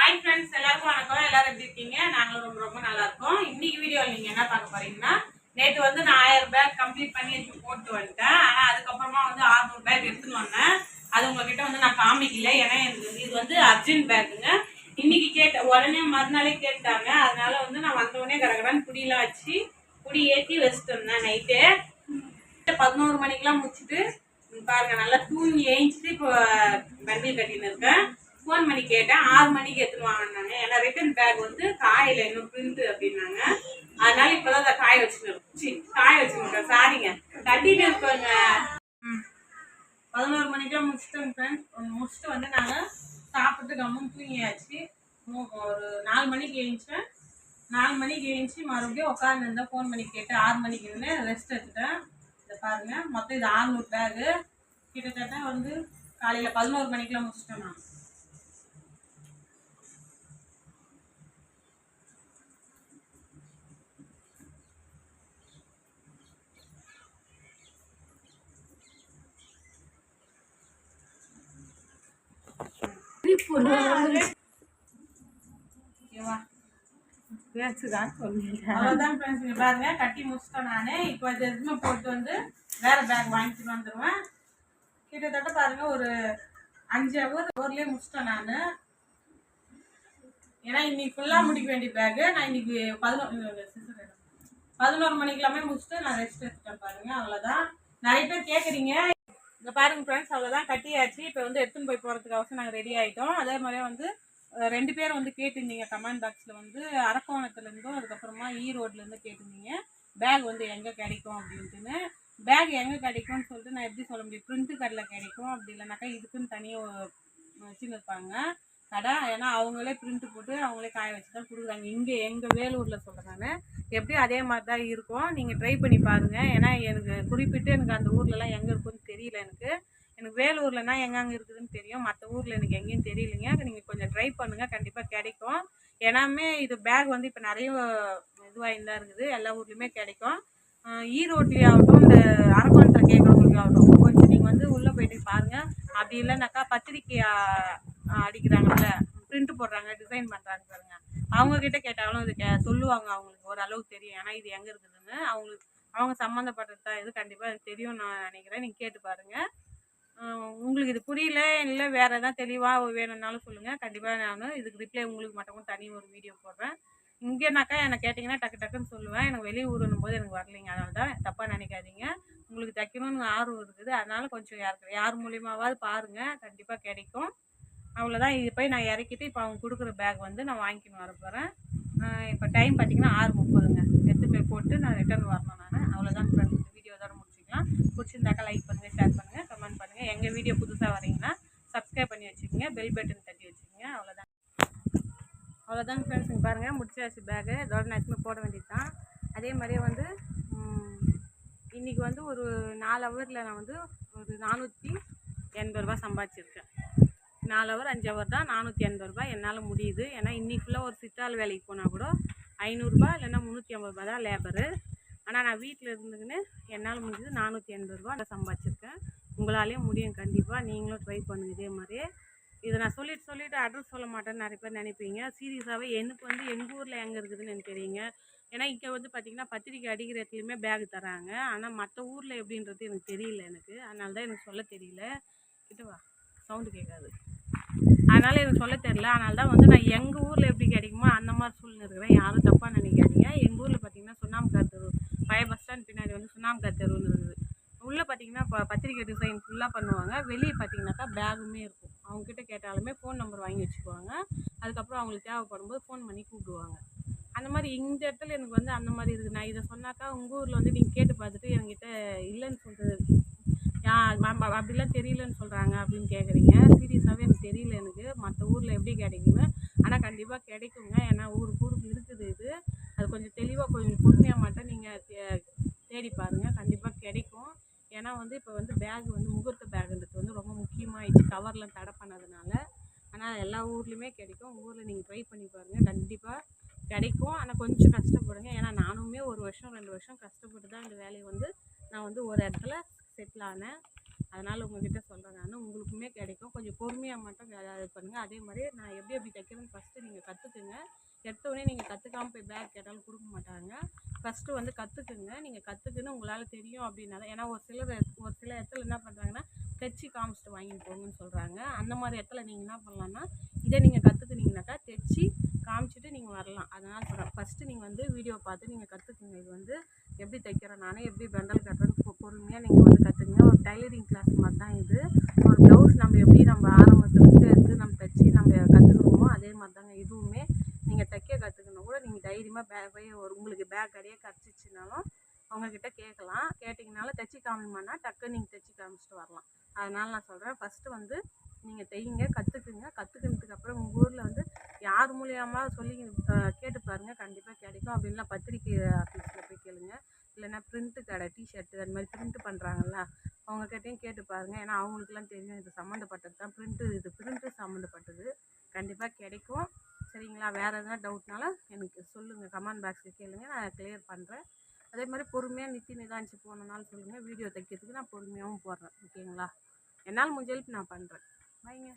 Hi friends எல்லாருக்கும் வணக்கம். எல்லாரும் எப்படி இருக்கீங்க? நாங்களும் ரொம்ப ரொம்ப நல்லா இருக்கோம். இன்னைக்கு வீடியோவில் நீங்கள் என்ன பார்க்க போறீங்கன்னா நேற்று வந்து நான் ஆயிரம் பேக் கம்ப்ளீட் பண்ணி எடுத்து போட்டு வந்துட்டேன். ஆனால் அதுக்கப்புறமா வந்து 600 பேக் எடுத்துன்னு வந்தேன். அது உங்ககிட்ட வந்து நான் காமிக்கல. ஏன்னா எனக்கு இது வந்து அர்ஜென்ட் பேக்குங்க இன்னைக்கு கேட்ட உடனே மறுநாளே கேட்டாங்க. அதனால வந்து நான் வந்த உடனே கடகடான்னு புடியெல்லாம் வச்சு குடி ஏற்றி வச்சுட்டு வந்தேன் நைட்டு பதினோரு மணிக்கெல்லாம் முடிச்சுட்டு பாருங்க நல்லா தூங்கி ஏஞ்சிட்டு இப்போ பண்டில் கட்டின்னு இருக்கேன். ஃபோன் பண்ணி கேட்டேன். ஆறு மணிக்கு எடுத்துன்னு வாங்கினாங்க ஏன்னா ரிட்டன் பேக் வந்து காயில இன்னும் பிரிண்ட் அப்படின்னாங்க. அதனால இப்போதான் அதை காய வச்சுக்கணும் காய வச்சுருக்கேன் சாரிங்க. கட்டிட்டு இருக்கோங்க. ம். பதினோரு மணிக்கெல்லாம் முடிச்சிட்டோங்க ஃப்ரெண்ட்ஸ் முடிச்சுட்டு வந்து நாங்கள் சாப்பிட்டு கம்மும் தூங்கியாச்சு. ஒரு நாலு மணிக்கு எழுந்திச்சேன் நாலு மணிக்கு எழுந்துச்சி. மறுபடியும் உட்காந்துருந்தேன் ஃபோன் பண்ணி கேட்டு ஆறு மணிக்கு இருந்தேன் ரெஸ்ட் எடுத்துட்டேன். இதை பாருங்கள் மொத்தம் இது ஆறுநூறு பேகு கிட்டத்தட்ட வந்து காலையில் பதினோரு மணிக்கெல்லாம் முடிச்சிட்டேன் நான் ஓகேவா பேச்சுதான் சொல்லுங்க. அவ்வளோதான் பாருங்க கட்டி முடிச்சிட்டேன் நான். இப்போ போட்டு வந்து வேற பேக் வாங்கிட்டு வந்துடுவேன் கிட்டத்தட்ட பாருங்க ஒரு அஞ்சு ஹவர் ஹவர்லேயே முடிச்சிட்டேன் நான். ஏன்னா இன்னைக்கு ஃபுல்லாக முடிக்க வேண்டிய பேக்கு நான் இன்னைக்கு பதினொன்று பதினோரு மணிக்கெல்லாமே முடிச்சுட்டு நான் ரெஸ்ட் எடுத்துட்டேன் பாருங்க அவ்வளோதான் நிறைய பேர் கேட்குறீங்க இங்கே பாருங்கள் ஃப்ரெண்ட்ஸ் அவ்வளோதான் கட்டியாச்சு இப்போ வந்து எடுத்துன்னு போய் போகிறதுக்காக நாங்கள் ரெடி ஆகிட்டோம் அதே மாதிரியே வந்து ரெண்டு பேரும் வந்து கேட்டிருந்தீங்க கமெண்ட் பாக்ஸில் வந்து அரக்கோணத்துலேருந்தும் அதுக்கப்புறமா e ஈரோட்லேருந்து கேட்டிருந்தீங்க. பேக் வந்து எங்கே கிடைக்கும் அப்படின்ட்டுன்னு. பேக் எங்கே கிடைக்கும்னு சொல்லிட்டு நான் எப்படி சொல்ல முடியும்? ப்ரிண்ட்டு கடையில் கிடைக்கும். அப்படி இல்லைனாக்கா இதுக்குன்னு தனியாக வச்சுன்னு இருப்பாங்க கடை. ஏன்னா அவங்களே பிரிண்ட் போட்டு அவங்களே காய வச்சு தான் கொடுக்குறாங்க. இங்கே எங்கள் வேலூரில் சொல்கிறேன் நான். எப்படியும் அதே மாதிரி தான் இருக்கும். நீங்கள் ட்ரை பண்ணி பாருங்கள் ஏன்னா எனக்கு குறிப்பிட்டு எனக்கு அந்த ஊர்லலாம் எங்கே இருக்குன்னு தெரியல எனக்கு. எனக்கு வேலூர்லனா எங்கெங்கே இருக்குதுன்னு தெரியும். மற்ற ஊரில் எனக்கு எங்கேயும் தெரியலைங்க. நீங்கள் கொஞ்சம் ட்ரை பண்ணுங்கள் கண்டிப்பாக கிடைக்கும். ஏன்னாமே இது பேக் வந்து இப்போ நிறைய இதுவாக இருக்குது. எல்லா ஊர்லேயுமே கிடைக்கும். ஈரோட்லேயாகட்டும் ஆகட்டும் இந்த அரக்கோணத்தில் கேட்குறவங்களுக்கு ஆகட்டும் கொஞ்சம் நீங்கள் வந்து உள்ளே போயிட்டு பாருங்கள் அப்படி இல்லைனாக்கா பத்திரிக்கை அடிக்கிறாங்கல்ல பிரிண்ட் போடுறாங்க டிசைன் பண்ணுறாங்க பாருங்க. அவங்க கிட்ட கேட்டாலும் இது கே சொல்லுவாங்க அவங்களுக்கு ஓரளவுக்கு தெரியும். ஏன்னா இது எங்கே இருக்குதுன்னு. அவங்களுக்கு அவங்க சம்மந்தப்பட்டது தான். இது கண்டிப்பாக எனக்கு தெரியும் நான் நினைக்கிறேன். நீங்கள் கேட்டு பாருங்கள் உங்களுக்கு இது புரியல இல்லை வேறு எதாவது தெளிவாக வேணும்னாலும் சொல்லுங்கள் கண்டிப்பாக நான் இதுக்கு ரிப்ளை உங்களுக்கு மட்டும் தனி ஒரு வீடியோ போடுறேன். இங்கேனாக்கா என்னை கேட்டிங்கன்னா டக்கு டக்குன்னு சொல்லுவேன். எனக்கு வெளியூருன்னும் போது எனக்கு வரலைங்க. அதனால தான் தப்பாக நினைக்காதீங்க. உங்களுக்கு தைக்கணும்னு ஆர்வம் இருக்குது. அதனால கொஞ்சம் யாருக்கு யார் மூலியமாவது பாருங்கள் கண்டிப்பாக கிடைக்கும். அவ்வளோதான் இது போய் நான் இறக்கிட்டு இப்போ அவங்க கொடுக்குற பேக் வந்து நான் வாங்கிக்கின்னு வர போகிறேன் இப்போ டைம் பார்த்தீங்கன்னா ஆறு முப்பதுங்க. எடுத்து போய் போட்டு நான் ரிட்டர்ன் வரணும் நான். அவ்வளோதான் ஃப்ரெண்ட்ஸ் இந்த வீடியோ தான் முடிச்சிக்கலாம். பிடிச்சிருந்தாக்கா லைக் பண்ணுங்கள் ஷேர் பண்ணுங்கள் கமெண்ட் பண்ணுங்கள் எங்கள் வீடியோ புதுசாக வரீங்கன்னா சப்ஸ்கிரைப் பண்ணி வச்சுக்கோங்க பெல் பட்டன் தட்டி வச்சுக்கோங்க. அவ்வளோதான் அவ்வளோதாங்க ஃப்ரெண்ட்ஸ் பாருங்கள் முடிச்சாச்சு பேகு இதோட நான் போட வேண்டியது தான் அதே மாதிரியே வந்து இன்றைக்கி இன்னைக்கு வந்து ஒரு நாலு ஹவரில் நான் வந்து ஒரு நானூற்றி எண்பது ரூபா சம்பாதிச்சிருக்கேன். நாலு ஹவர் அஞ்சு ஹவர் தான் நானூற்றி எண்பது ரூபாய் என்னால் முடியுது. ஏன்னா இன்னைக்கு ஃபுல்லாக ஒரு சித்தாள் வேலைக்கு போனால் கூட ஐநூறுரூபா இல்லைன்னா முந்நூற்றி ஐம்பது ரூபா தான் லேபரு ஆனால் நான் வீட்டில் இருந்துக்கின்னு என்னால் முடிஞ்சது நானூற்றி எண்பது ரூபா நான் சம்பாதிச்சிருக்கேன். உங்களாலேயும் முடியும் கண்டிப்பாக நீங்களும் ட்ரை பண்ணுங்க இதே மாதிரியே. இதை நான் சொல்லிட்டு சொல்லிவிட்டு அட்ரஸ் சொல்ல மாட்டேன்னு நிறைய பேர் நினைப்பீங்க. சீரியஸாகவே எனக்கு வந்து எங்கள் ஊரில் எங்கே இருக்குதுன்னு எனக்கு தெரியுங்க. ஏன்னா இங்கே வந்து பார்த்திங்கன்னா பத்திரிக்கை அடிக்கிற இடத்துலையுமே பேக் தராங்க. ஆனால் மற்ற ஊரில் எப்படின்றது எனக்கு தெரியல எனக்கு. அதனால தான் எனக்கு சொல்ல தெரியல. கிட்டவா சவுண்டு கேட்காது. அதனால் எனக்கு சொல்ல தெரியல. அதனால தான் வந்து நான் எங்கள் ஊரில் எப்படி கிடைக்குமோ அந்த மாதிரி சூழ்நிலை இருக்கிறேன். யாரும் தப்பாக நினைக்காதீங்க. எங்கள் ஊரில் பார்த்தீங்கன்னா சுண்ணாம்பு தெரு பழைய பஸ் ஸ்டாண்ட் பின்னாடி வந்து சுண்ணாம்பு தெருன்னு இருக்குது. உள்ளே பார்த்தீங்கன்னா இப்போ பத்திரிக்கை டிசைன் ஃபுல்லாக பண்ணுவாங்க. வெளியே பார்த்தீங்கன்னாக்கா பேகுமே இருக்கும். அவங்கக்கிட்ட கேட்டாலுமே ஃபோன் நம்பர் வாங்கி வச்சுக்குவாங்க. அதுக்கப்புறம் அவங்களுக்கு தேவைப்படும் போது ஃபோன் பண்ணி கூப்பிடுவாங்க. அந்த மாதிரி இந்த இடத்துல எனக்கு வந்து அந்த மாதிரி இருக்குது. நான் இதை சொன்னாக்கா உங்கள் ஊரில் வந்து நீங்கள் கேட்டு பார்த்துட்டு என்கிட்ட இல்லைன்னு சொல்கிறது ஏன் அப்படிலாம் தெரியலன்னு சொல்கிறாங்க அப்படின்னு கேட்குறீங்க சீரியஸாகவே எனக்கு தெரியல. எப்படி கிடைக்குன்னு ஆனால் கண்டிப்பாக கிடைக்குங்க. ஏன்னா ஊருக்கு ஊருக்கு இருக்குது இது. அது கொஞ்சம் தெளிவாக கொஞ்சம் பொறுமையாக மட்டும் நீங்கள் தேடி பாருங்கள் கண்டிப்பாக கிடைக்கும். ஏன்னா வந்து இப்போ வந்து பேக் வந்து முகூர்த்த பேகுன்றது வந்து ரொம்ப முக்கியமாகிடுச்சு கவர்லாம் தடை பண்ணதுனால. ஆனால் எல்லா ஊர்லேயுமே கிடைக்கும். உங்கள் ஊரில் நீங்கள் ட்ரை பண்ணி பாருங்கள் கண்டிப்பாக கிடைக்கும். ஆனால் கொஞ்சம் கஷ்டப்படுங்க. ஏன்னா நானுமே ஒரு வருஷம் ரெண்டு வருஷம் கஷ்டப்பட்டு தான் இந்த வேலையை வந்து நான் வந்து ஒரு இடத்துல செட்டில் ஆனேன். அதனால் உங்ககிட்ட சொல்கிறேன் நான். உங்களுக்குமே கிடைக்கும். கொஞ்சம் பொறுமையாக மட்டும் இது பண்ணுங்கள் அதே மாதிரி நான் எப்படி எப்படி தைக்கிறேன்னு ஃபஸ்ட்டு நீங்கள் கற்றுக்குங்க எடுத்தோடனே நீங்கள் கற்றுக்காமல் போய் பேக் கேட்டாலும் கொடுக்க மாட்டாங்க. ஃபஸ்ட்டு வந்து கற்றுக்குங்க நீங்கள் கற்றுக்குன்னு உங்களால் தெரியும் அப்படின்னா ஏன்னா ஒரு சிலர் ஒரு சில இடத்துல என்ன பண்ணுறாங்கன்னா தைச்சி காமிச்சிட்டு வாங்கிட்டு போங்கன்னு சொல்கிறாங்க அந்த மாதிரி இடத்துல நீங்கள் என்ன பண்ணலான்னா இதை நீங்கள் கற்றுக்குனீங்கனாக்கா தைச்சி காமிச்சிட்டு நீங்கள் வரலாம். அதனால் சொல்கிறேன் ஃபஸ்ட்டு நீங்கள் வந்து வீடியோ பார்த்து நீங்கள் கற்றுக்குங்க இது வந்து எப்படி தைக்கிறேன் நானே எப்படி பெண்டல் கட்டுறேன்னு பொறுமையாக நீங்கள் வந்து கற்றுக்குங்க ஒரு டைலரிங் கிளாஸ் மாதிரி தான் இது. ஒரு ப்ளவுஸ் நம்ம எப்படி நம்ம ஆரம்பத்துலேருந்து எடுத்து நம்ம தைச்சி நம்ம கற்றுக்கணுமோ அதே மாதிரி தாங்க இதுவுமே நீங்கள் தைக்க கற்றுக்கணும் கூட நீங்கள் தைரியமாக பே போய் ஒரு உங்களுக்கு பேக் அடையே கிடச்சிச்சினாலும் அவங்கக்கிட்ட கேட்கலாம். கேட்டிங்கனாலும் தைச்சி காமிமானா டக்குன்னு நீங்கள் தைச்சி காமிச்சிட்டு வரலாம். அதனால் நான் சொல்கிறேன் ஃபஸ்ட்டு வந்து நீங்கள் தையுங்க கற்றுக்குங்க கற்றுக்கினதுக்கப்புறம் உங்கள் ஊரில் வந்து யார் மூலியமாக சொல்லி கேட்டு பாருங்கள் கண்டிப்பாக கிடைக்கும். அப்படின்லாம் பத்திரிக்கை ஆஃபீஸில் போய் கேளுங்கள் இல்லைன்னா பிரிண்ட்டு கடை டிஷர்ட்டு அந்த மாதிரி பிரிண்ட்டு பண்ணுறாங்கல்ல அவங்கக்கிட்டையும் கேட்டு பாருங்கள் ஏன்னா அவங்களுக்குலாம் தெரியும் இது சம்மந்தப்பட்டது தான். பிரிண்ட்டு இது பிரிண்ட்டு சம்மந்தப்பட்டது. கண்டிப்பாக கிடைக்கும். சரிங்களா? வேறு எதனா டவுட்னாலும் எனக்கு சொல்லுங்கள் கமெண்ட் பாக்ஸில் கேளுங்க. நான் கிளியர் பண்ணுறேன் அதே மாதிரி பொறுமையாக நித்தி நிதானிச்சு போனனாலும் சொல்லுங்கள் வீடியோ தைக்கிறதுக்கு நான் பொறுமையாகவும் போடுறேன். ஓகேங்களா என்னால் முடிஞ்ச ஹெல்ப் நான் பண்ணுறேன் பாய்ங்க